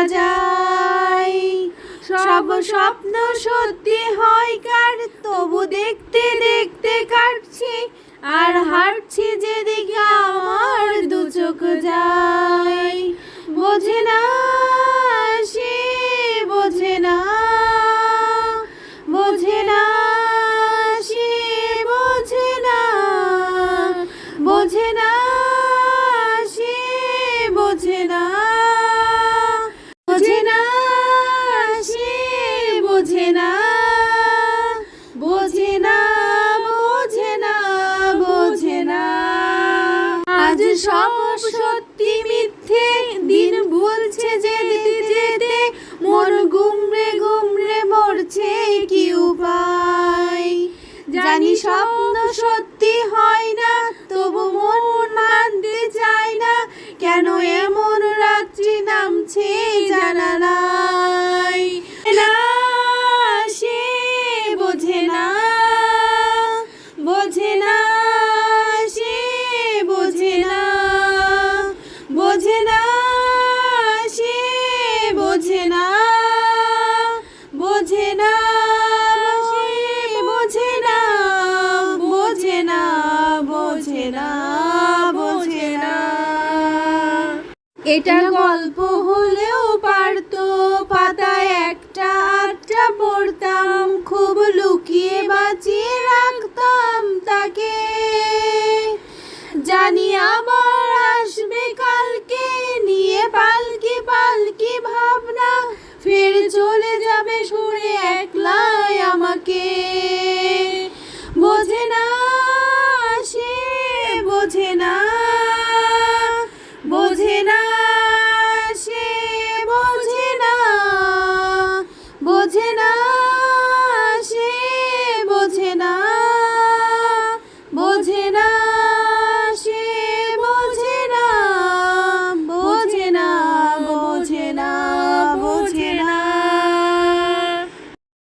সাজায় সব স্বপ্ন সত্যি হয় কার, তবু দেখতে দেখতে কাটছি আর হাঁটছি যেদিকে আমার দু চোখ যায়। বোঝে না সে, বোঝে না বোঝে না সে, বোঝে না বোঝে না সব সত্যি মিথ্যে। দিন বলছে যেতে যেতে, মন গুমরে গুমরে মরছে, কি উপায়? জানি স্বপ্ন সত্যি হয় না, তবু মন এটা গল্প হলেও পারতো। পাতায় একটা আটটা পড়তাম, খুব লুকিয়ে বাঁচিয়ে রাখতাম তাকে। জানি আবার আসবে কালকে, নিয়ে পালকি পালকি ভাবনা, ফের চলে যাবে সরে একলাই আমাকে।